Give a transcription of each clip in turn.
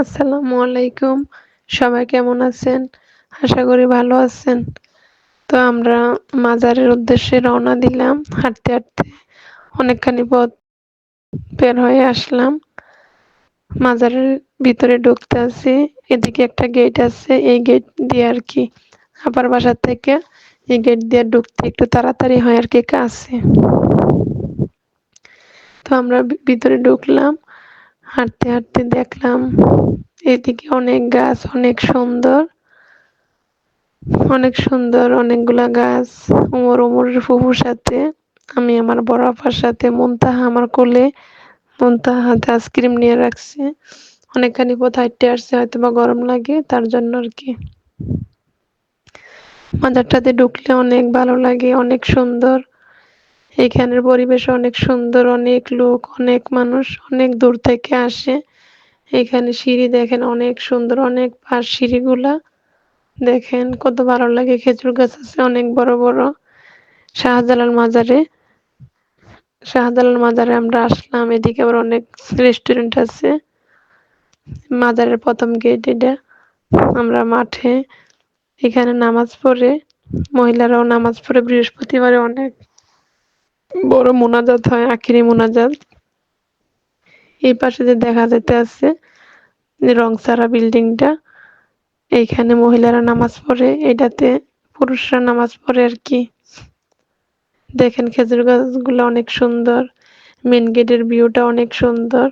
আসসালামু আলাইকুম। সবাই কেমন আছেন? আশা করি ভালো আছেন। তো আমরা মাজারের উদ্দেশ্যে রওনা দিলাম। হাঁটতে হাঁটতে অনেকখানি পথ বের হয়ে আসলাম। মাজারের ভিতরে ঢুকতে আছি। এদিকে একটা গেট আছে। এই গেট দিয়ে আর কি আবার বাসার থেকে এই গেট দিয়ে ঢুকতে একটু তাড়াতাড়ি হয় আর কি কাছে। তো আমরা ভিতরে ঢুকলাম। হাঁটতে হাঁটতে দেখলাম এদিকে অনেক গাছ, অনেক সুন্দর অনেক সুন্দর অনেকগুলা গাছ, উমর উমরের ফুফুর সাথে, আমি আমার বড় আপার সাথে, মুনতাহা আমার কোলে, মুনতাহা হাতে আইসক্রিম নিয়ে রাখছে, অনেকখানি পথ হাঁটতে আসছে হয়তো বা গরম লাগে, তার জন্য আর কি। মাজারটাতে ঢুকলে অনেক ভালো লাগে, অনেক সুন্দর এইখানের পরিবেশ অনেক সুন্দর, অনেক লোক, অনেক মানুষ, অনেক দূর থেকে আসে। এখানে সিঁড়ি দেখেন অনেক সুন্দর, অনেক পাশ সিঁড়িগুলা দেখেন, কত ভালো লাগে। খেজুর গাছ আছে অনেক বড় বড়। শাহজালাল মাজারে শাহজালাল মাজারে আমরা আসলাম। এদিকে আবার অনেক রেস্টুরেন্ট আছে। মাজারের প্রথম গেট এটা। আমরা মাঠে এখানে নামাজ পড়ে, মহিলারাও নামাজ পড়ে, বৃহস্পতিবারে অনেক বড় মোনাজাত হয়, আখিরি মোনাজাত। এই পাশে যে দেখা যেতে আছে রংসারা বিল্ডিংটা, এইখানে মহিলারা নামাজ পড়ে, এটাতে পুরুষরা নামাজ পড়ে আর কি। দেখেন খেজুর গাছগুলো অনেক সুন্দর মেন গেটের ভিউটা অনেক সুন্দর।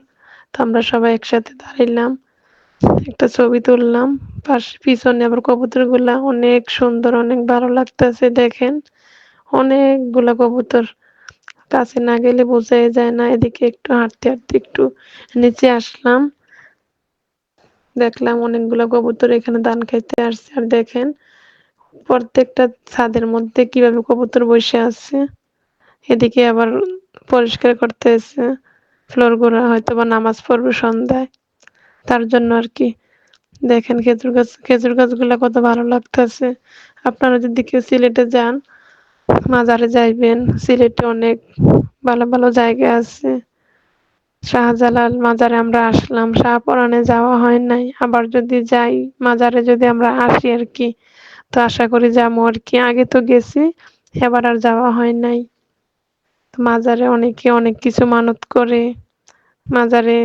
তো আমরা সবাই একসাথে দাঁড়াইলাম, একটা ছবি তুললাম, পাশে, পিছনে আবার কবুতরগুলা অনেক সুন্দর, অনেক ভালো লাগতেছে, দেখেন। অনেকগুলা কবুতর। কাছে না গেলে বোঝাই যায় না। এদিকে একটু হাঁটতে হাঁটতে একটু নিচে আসলাম। দেখলাম অনেকগুলো কবুতর এখানে ধান খাইতে আসছে। আর দেখেন, প্রত্যেকটা ছাদের মধ্যে কীভাবে কবুতর বসে আছে। এদিকে আবার পরিষ্কার করতেছে ফ্লোরগুলা হয়তো বা নামাজ পড়বে সন্ধ্যায়। তার জন্য আর কি। দেখেন খেজুর গাছ, খেজুর গাছগুলা কত ভালো লাগতেছে। আপনারা যদি কেউ সিলেটে যান মাজারে যাইবেন, সিলেটে অনেক ভালো ভালো জায়গা আছে। শাহজালাল মাজারে আমরা আসলাম, শাহপরানে যাওয়া হয় নাই। আবার যদি যাই, মাজারে যদি আমরা আসি আর কি, তো আশা করি যাব আর কি। আগে তো গেছি, এবার আর যাওয়া হয় নাই। মাজারে অনেকে অনেক কিছু মানত করে, মাজারে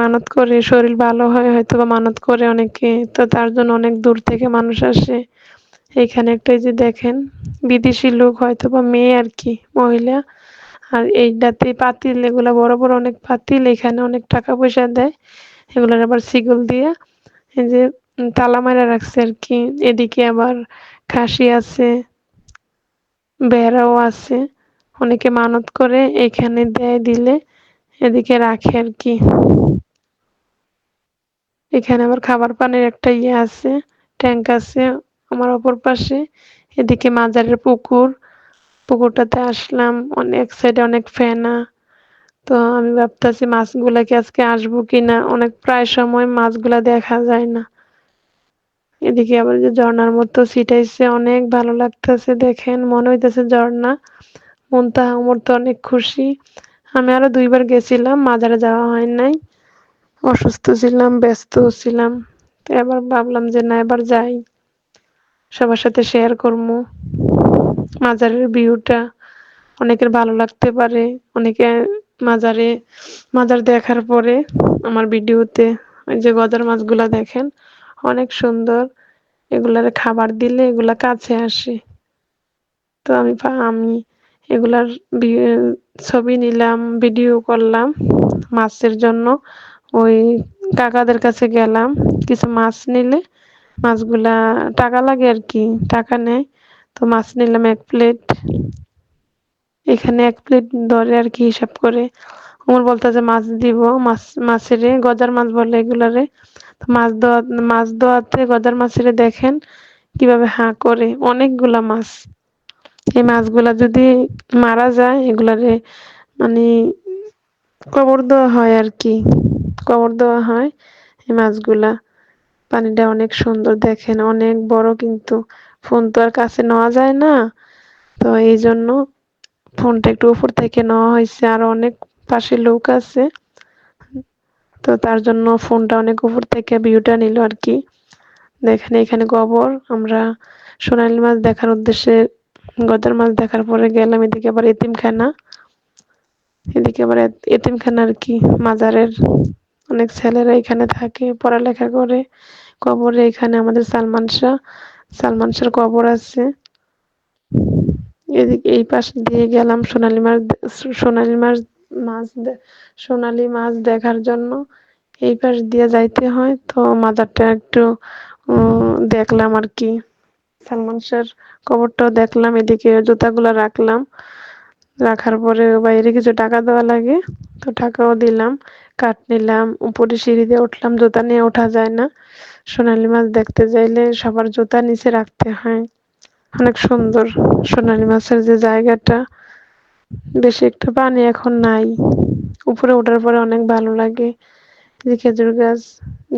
মানত করে শরীর ভালো হয় হয়তো বা মানত করে অনেকে, তো তার জন্য অনেক দূর থেকে মানুষ আসে। এখানে একটা যে দেখেন, বিদেশি লোক হয়তো বা মেয়ে আর কি, মহিলা। আর এইটাতে পাতিল, এগুলা বড় বড় অনেক পাতিল, এখানে অনেক টাকা পয়সা দেয়। এগুলার আবার সিগল দিয়ে এই যে তালা মারা রাখছে আর কি। এদিকে আবার খাসি আছে বেড়াও আছে, অনেকে মানত করে এখানে দেয় দিলে, এদিকে রাখে আর কি। এখানে আবার খাবার পানির একটা ইয়ে আছে ট্যাঙ্ক আছে আমার অপর পাশে। এদিকে মাজারের পুকুর। পুকুরটাতে আসলাম। অনেক সাইডে অনেক ফেনা। তো আমি ভাবতেছি মাছগুলা কি আজকে আসব কিনা? অনেক প্রায় সময় মাছগুলা দেখা যায় না। এদিকে আবার যে ঝর্ণার মতো ছিটাইছে, অনেক ভালো লাগতেছে দেখেন। মনে হইতেছে ঝর্ণা। মনটা আমার তো অনেক খুশি। আমি আরও দুইবার গেছিলাম, মাজারে যাওয়া হয় নাই। অসুস্থ ছিলাম, ব্যস্ত ছিলাম। তো এবার ভাবলাম যে না, এবার যাই। সবার সাথে শেয়ার করব মাজারের ভিউটা অনেকের ভালো লাগতে পারে, অনেকে মাজারে, মাজার দেখার পরে আমার ভিডিওতে ওই যে গজার মাছগুলা দেখেন, অনেক সুন্দর। এগুলার খাবার দিলে এগুলা কাছে আসে। তো আমি আমি এগুলার ছবি নিলাম ভিডিও করলাম মাছের জন্য। ওই কাকাদের কাছে গেলাম, কিছু মাছ নিলে মাছগুলা টাকা লাগে আর কি টাকা নেয়। তো মাছ নিলাম এক প্লেট। এখানে এক প্লেট ধরে আর কি হিসাব করে। ওমর বলতে যে মাছ দিব, মাছ, মাছের গজার মাছ বলে এগুলারে। মাছ দেওয়া মাছ দেওয়াতে গজার মাছের দেখেন কীভাবে হাঁ করে, অনেকগুলা মাছ। এই মাছগুলা যদি মারা যায়, এগুলারে মানে কবর দেওয়া হয় আর কি কবর দেওয়া হয় এই মাছগুলা। পানিটা অনেক সুন্দর দেখেন, অনেক বড় কিন্তু। ফোন তো আর কাছে নেওয়া যায় না। তো এই জন্য ফোনটা একটু উপর থেকে নেওয়া হয়েছে। আর অনেক পাশে লোক আছে। তো তার জন্য ফোনটা অনেক উপর থেকে ভিউটা নিল আর কি। দেখেন এখানে কবর আমরা সোনালী মাছ দেখার উদ্দেশ্যে গদের মাছ দেখার পরে গেলাম এদিকে আবার এতিমখানা। এদিকে আবার এতিমখানা আর কি, মাজারের অনেক ছেলেরা এখানে থাকে, পড়ালেখা করে। কবরে এখানে আমাদের সালমান শাহ, সালমান শাহর কবর আছে। এদিকে, এই পাশ দিয়ে গেলাম সোনালী মাছ সোনালী মাছ মাছ সোনালী মাছ দেখার জন্য। এই পাশ দিয়ে যাইতে হয়, তো মাজারটা একটু দেখলাম আর কি। সালমান শাহর কবরটাও দেখলাম, এদিকে জুতাগুলো রাখলাম। রাখার পরে বাইরে কিছু টাকা দেওয়া লাগে, তো টাকাও দিলাম। কাঠ নিলাম, উপরে সিঁড়ি দিয়ে উঠলাম, জুতা নিয়ে ওঠা যায় না। সোনালী মাছ দেখতে যাইলে সবার জুতা নিচে রাখতে হয়। অনেক সুন্দর সোনালী মাছের যে জায়গাটা, বেশি একটা পানি এখন নাই। উপরে ওঠার পরে অনেক ভালো লাগে। যে খেজুর গাছ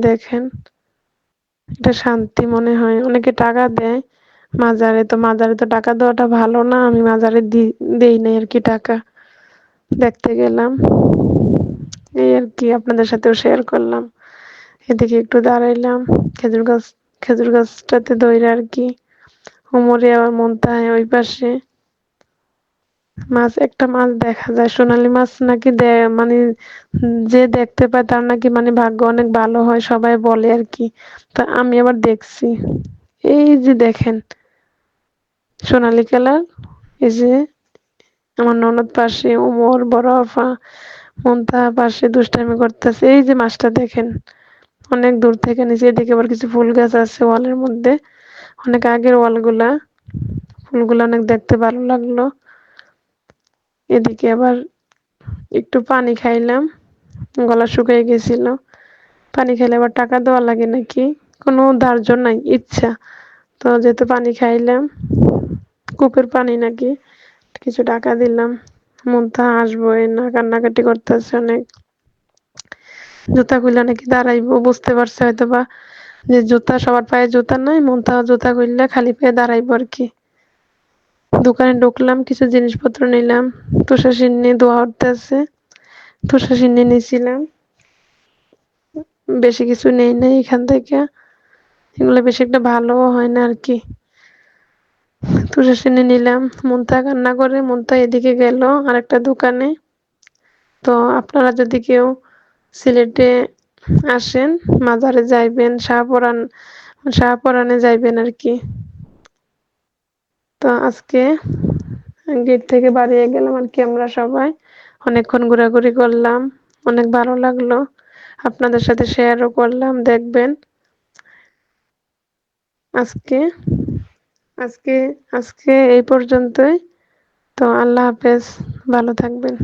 দেখেন, এটা শান্তি মনে হয়। অনেকে টাকা দেয়, মাজারে তো মাজারে তো টাকা দেওয়াটা ভালো না, আমি মাজারে দেই নাই আর কি টাকা। দেখতে গেলাম। এই আর কি আপনাদের সাথেও শেয়ার করলাম। এদিকে একটু দাঁড়াইলাম। খেজুর গাছ, খেজুর গাছটাতে দইরে আর কি উমরে আবার মন মনতায় ওই পাশে। মাছ, একটা মাছ দেখা যায়। সোনালী মাছ নাকি মানে যে দেখতে পায় তার নাকি মানে ভাগ্য অনেক ভালো হয়, সবাই বলে আর কি। তা আমি আবার দেখছি। এই যে দেখেন, সোনালী কালার, এই যে আমার ননদ পাশে উমর, বড় আফা মন্তা পাশে দুষ্টামি করতেছে। এই যে মাছটা দেখেন, অনেক দূর থেকে নিচে এদিকে আবার কিছু ফুল গাছ আছে ওয়ালের মধ্যে। অনেক আগের ওয়ালগুলা, ফুলগুলো অনেক দেখতে ভালো লাগল। এদিকে আবার একটু পানি খাইলাম, গলা শুকিয়ে গেছিল। পানি খাইলে আবার টাকা দেওয়া লাগে নাকি? কোনো ধার্য নাই, ইচ্ছা। তো যেহেতু পানি খাইলাম, কূপের পানি নাকি, কিছু টাকা দিলাম। মনটা আসবোই না, কান্নাকাটি করতেছে অনেক। জুতা খুললে নাকি দাঁড়াইবো, বুঝতে পারছে হয়তো বা যে জুতা, সবার পায়ে জুতা নাই মনটা জুতা খুললে খালি পায়ে দাঁড়াইবো আর কি। দোকানে ঢুকলাম, কিছু জিনিসপত্র নিলাম, তুষার সিন্নি দোয়া উঠতেছে, তুষার সিন্নি নিয়েছিলাম বেশি কিছু নেই নাই এখান থেকে, এগুলো বেশি একটা ভালোও হয় না আর কি। তুষার সিন্নি নিলাম। মনতা কান্না করে মনতা এদিকে গেল আরেকটা দোকানে। তো আপনারা যদি কেউ সিলেটে আসেন, মাজারে যাইবেন, শাহপরান, শাহপরানে যাইবেন আর কি তো আজকে গেট থেকে বাড়িয়ে গেলাম আর কি আমরা সবাই। অনেকক্ষণ ঘোরাঘুরি করলাম, অনেক ভালো লাগল। আপনাদের সাথে শেয়ারও করলাম, দেখবেন। আজকে আজকে আজকে এই পর্যন্তই। তো আল্লাহ হাফেজ ভালো থাকবেন।